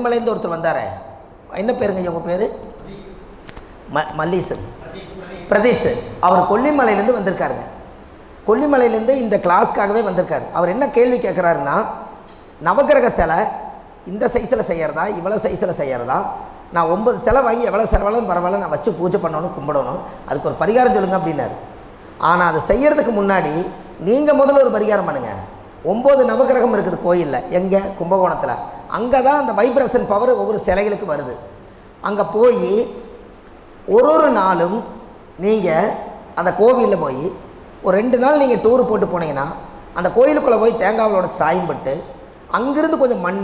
கொல்லிமலைந்து ஒருத்தர் வந்தாரே. என்ன பேருங்க உங்கள் பேர்? ம மல்லீசன் பிரதீஷ் அவர் கொல்லிமலையிலேருந்து வந்திருக்காருங்க. கொல்லிமலையிலேருந்து இந்த கிளாஸ்க்காகவே வந்திருக்காரு. அவர் என்ன கேள்வி கேட்குறாருன்னா நவகிரக சிலை இந்த சைஸில் செய்கிறதா இவ்வளோ சைஸில் செய்கிறதா நான் ஒன்பது சிலை வாங்கி எவ்வளோ செலவாலும் பரவாயில்ல நான் வச்சு பூஜை பண்ணணும் கும்பிடணும். அதுக்கு ஒரு பரிகாரம் சொல்லுங்க அப்படின்னாரு. ஆனால் அதை செய்கிறதுக்கு முன்னாடி நீங்கள் முதல்ல ஒரு பரிகாரம் பண்ணுங்க. ஒம்பது நவகிரகம் இருக்குது கோயிலில். எங்கே? கும்பகோணத்தில். அங்கே தான் அந்த வைப்ரேஷன் பவர் ஒவ்வொரு சிலைகளுக்கு வருது. அங்கே போய் ஒரு ஒரு நாளும் நீங்கள் அந்த கோவிலில் போய் ஒரு ரெண்டு நாள் நீங்கள் டூர் போட்டு போனீங்கன்னா அந்த கோயிலுக்குள்ளே போய் தேங்காவளோட சாயம் பட்டு அங்கிருந்து கொஞ்சம் மண்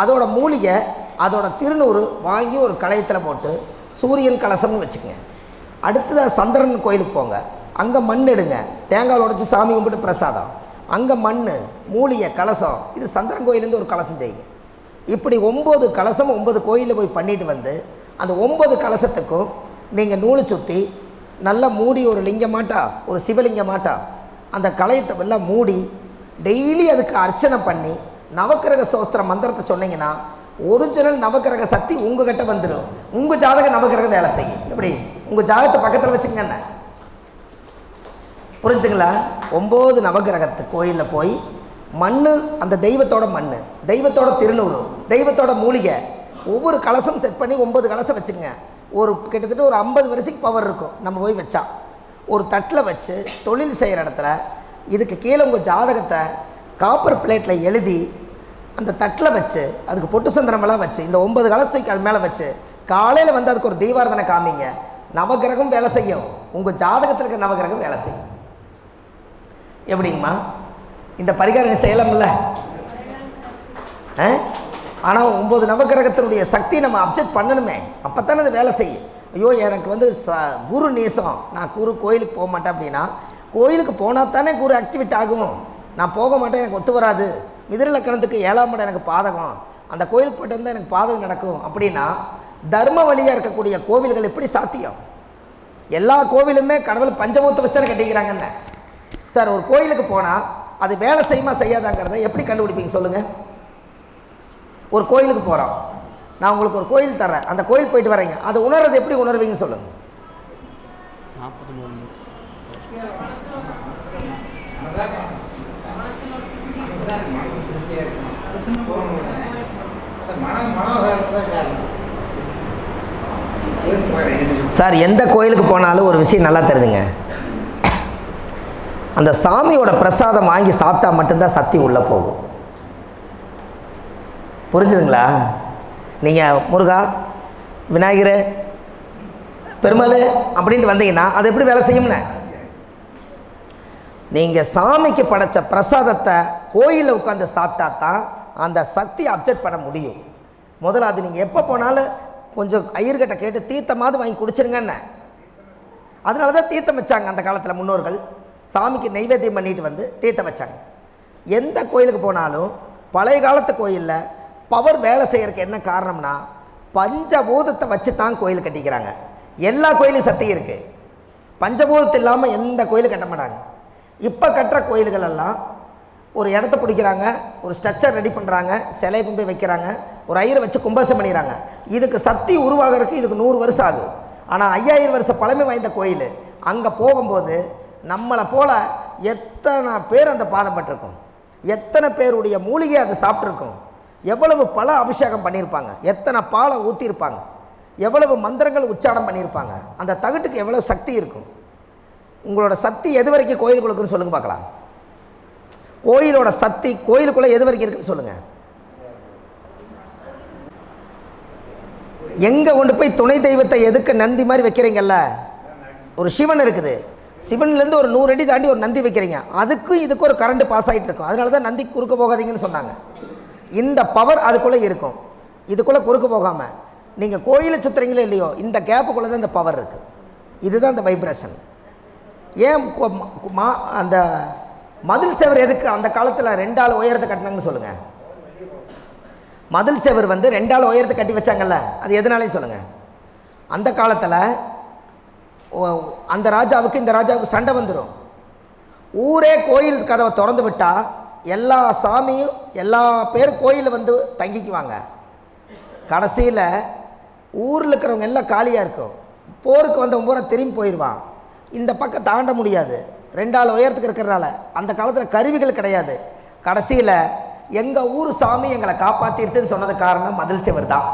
அதோட மூலிகை அதோட திருநூறு வாங்கி ஒரு களையத்தில் போட்டு சூரியன் கலசம்னு வச்சுக்கோங்க. அடுத்ததாக சந்திரன் கோயிலுக்கு போங்க. அங்கே மண் எடுங்க. தேங்காய் உடச்சி சாமி கும்பிட்டு பிரசாதம். அங்கே மண் மூலிகை கலசம். இது சந்திரன் கோயிலேருந்து ஒரு கலசம் செய்யுங்க. இப்படி ஒம்பது கலசம் ஒம்பது கோயிலில் போய் பண்ணிட்டு வந்து அந்த ஒம்பது கலசத்துக்கும் நீங்கள் நூலை சுற்றி நல்லா மூடி ஒரு லிங்கமாட்டா ஒரு சிவலிங்கமாட்டா அந்த கலையத்தை எல்லாம் மூடி டெய்லி அதுக்கு அர்ச்சனை பண்ணி நவக்கிரக சோஸ்திர மந்திரத்தை சொன்னீங்கன்னா ஒரிஜினல் நவக்கிரக சக்தி உங்ககிட்ட வந்துடும் உங்கள் ஜாதக நவக்கிரக வேலை செய்யும். எப்படி? உங்கள் ஜாதகத்தை பக்கத்தில் வச்சுக்கங்க புரிஞ்சுங்களா? ஒம்பது நவகிரகத்து கோயிலில் போய் மண் அந்த தெய்வத்தோட மண் தெய்வத்தோட திருநூறு தெய்வத்தோட மூலிகை. ஒவ்வொரு கலசம் செட் பண்ணி ஒம்பது கலசம் வச்சுங்க ஒரு கிட்டத்தட்ட ஒரு ஐம்பது வரிசைக்கு பவர் இருக்கும். நம்ம போய் வச்சா. ஒரு தட்டில் வச்சு தொழில் செய்கிற இடத்துல இதுக்கு கீழே உங்கள் ஜாதகத்தை காப்பர் பிளேட்டில் எழுதி அந்த தட்டில் வச்சு அதுக்கு பொட்டு சந்திரமெல்லாம் வச்சு இந்த ஒன்பது கலசத்துக்கு அது மேலே வச்சு காலையில் வந்து அதுக்கு ஒரு தீபாரதனை காமிங்க. நவகிரகம் வேலை செய்யும். உங்கள் ஜாதகத்தில் இருக்க நவகிரகம் வேலை செய்யும். எப்படிங்கம்மா? இந்த பரிகாரம் செய்யலாம்ல? ஆனால் ஒம்பது நவகிரகத்தினுடைய சக்தி நம்ம அப்செக்ட் பண்ணணுமே. அப்போ தானே அது வேலை செய்யும். ஐயோ எனக்கு வந்து ச குரு நேசம். நான் குரு கோயிலுக்கு போக மாட்டேன் அப்படின்னா கோயிலுக்கு போனால் தானே குரு ஆக்டிவேட் ஆகும். நான் போக மாட்டேன் எனக்கு ஒத்து வராது. மிதிர லக்கணத்துக்கு ஏழாம் இடம் எனக்கு பாதகம். அந்த கோயிலுக்கு போயிட்டு வந்தால் எனக்கு பாதகம் நடக்கும். அப்படின்னா தர்ம வழியாக இருக்கக்கூடிய கோவில்கள் எப்படி சாத்தியம்? எல்லா கோவிலுமே கடவுள் பஞ்சபூத்த விஸ்தாரம் கட்டிக்கிறாங்கன்னு. சார் ஒரு கோயிலுக்கு போனால் அது வேலை செய்யுமா செய்யாதாங்கிறத எப்படி கண்டுபிடிப்பீங்க சொல்லுங்கள் ஒரு கோயிலுக்கு போகிறோம் நான் உங்களுக்கு ஒரு கோயில் தர்றேன். அந்த கோயில் போயிட்டு வரீங்க. அதை உணர்றது எப்படி உணர்வீங்கன்னு சொல்லுங்கள் சார் எந்த கோயிலுக்கு போனாலும் ஒரு விஷயம் நல்லா தெரிஞ்சுங்க. அந்த சாமியோட பிரசாதம் வாங்கி சாப்பிட்டா மட்டும்தான் சக்தி உள்ளே போகும். புரிஞ்சுதுங்களா? நீங்கள் முருகா விநாயகர் பெருமாள் அப்படின்ட்டு வந்தீங்கன்னா அது எப்படி வேலை செய்யும்னே? நீங்கள் சாமிக்கு படைச்ச பிரசாதத்தை கோயிலில் உட்காந்து சாப்பிட்டா தான் அந்த சக்தி அப்செட் பண்ண முடியும். முதல்ல அது நீங்கள் எப்போ போனாலும் கொஞ்சம் ஐயர்கிட்ட கேட்டு தீர்த்தமாவது வாங்கி குடிச்சிருங்கன்னு. அதனால தான் தீர்த்தம் வச்சாங்க அந்த காலத்தில் முன்னோர்கள். சாமிக்கு நைவேத்தியம் பண்ணிட்டு வந்து தீர்த்தம் வச்சாங்க. எந்த கோயிலுக்கு போனாலும் பழைய காலத்து கோயிலில் பவர் வேலை செய்கிறதுக்கு என்ன காரணம்னா பஞ்சபூதத்தை வச்சு தான் கோயில் கட்டிக்கிறாங்க. எல்லா கோயிலும் சக்தி இருக்குது பஞ்சபூதத்து இல்லாமல் எந்த கோயிலும் கட்ட மாட்டாங்க. இப்போ கட்டுற கோயில்கள் எல்லாம் ஒரு இடத்த பிடிக்கிறாங்க ஒரு ஸ்ட்ரக்சர் ரெடி பண்ணுறாங்க சிலை கும்பி வைக்கிறாங்க ஒரு ஐயரை வச்சு கும்பாசம் பண்ணிடுறாங்க. இதுக்கு சக்தி உருவாகிறதுக்கு இதுக்கு நூறு வருஷம் ஆகும். ஆனால் ஐயாயிரம் வருஷம் பழமை வாய்ந்த கோயில் அங்கே போகும்போது நம்மளை போல எத்தனை பேர் அந்த பாதம் பட்டிருக்கோம்? எத்தனை பேருடைய மூலிகை அதை சாப்பிட்ருக்கும் எவ்வளவு பல அபிஷேகம் பண்ணியிருப்பாங்க? எத்தனை பாலை ஊற்றியிருப்பாங்க எவ்வளவு மந்திரங்கள் உச்சாரம் பண்ணியிருப்பாங்க? அந்த தகட்டுக்கு எவ்வளவு சக்தி இருக்கும்? உங்களோட சக்தி எது வரைக்கும் கோயிலுக்குள்ள இருக்குன்னு சொல்லுங்க பார்க்கலாம். கோயிலோட சக்தி கோயிலுக்குள்ளே எது வரைக்கும் இருக்குன்னு சொல்லுங்கள் எங்கே கொண்டு போய் துணை தெய்வத்தை எதுக்கு நந்தி மாதிரி வைக்கிறீங்கல்ல? ஒரு சிவன் இருக்குது. சிவன்லேருந்து ஒரு நூறு அடி தாண்டி ஒரு நந்தி வைக்கிறீங்க. அதுக்கும் இதுக்கும் ஒரு கரண்ட் பாஸ் ஆகிட்டு இருக்கும். அதனால தான் நந்தி குறுக்க போகாதீங்கன்னு சொன்னாங்க. இந்த பவர் அதுக்குள்ளே இருக்கும். இதுக்குள்ளே குறுக்க போகாமல் நீங்கள் கோயிலை சுற்றுறீங்களோ இல்லையோ இந்த கேப்புக்குள்ளே தான் இந்த பவர் இருக்குது இதுதான் இந்த வைப்ரேஷன் ஏன் மா- அந்த மதில் செவர் எதுக்கு அந்த காலத்தில் ரெண்டாள் உயரத்தை கட்டினாங்கன்னு சொல்லுங்கள் மதில் செவர் வந்து ரெண்டாள் உயரத்தை கட்டி வச்சாங்கல்ல அது எதனாலையும் சொல்லுங்கள் அந்த காலத்தில் அந்த ராஜாவுக்கு இந்த ராஜாவுக்கு சண்டை வந்துடும் ஊரே கோயில் கதவை திறந்து விட்டால் எல்லா சாமியும் எல்லா பேர் கோயிலில் வந்து தங்கிக்குவாங்க. கடைசியில் ஊரில் இருக்கிறவங்க எல்லாம் காலியாக இருக்கும். போருக்கு வந்த பூரா திரும்பி போயிடுவான் இந்த பக்கம் தாண்ட முடியாது. ரெண்டாள் உயரத்துக்கு இருக்கிறனால அந்த காலத்தில் கருவிகள் கிடையாது. கடைசியில் எங்கள் ஊர் சாமி எங்களை காப்பாற்றிருச்சுன்னு சொன்னது காரணம் மதில் சிவர் தான்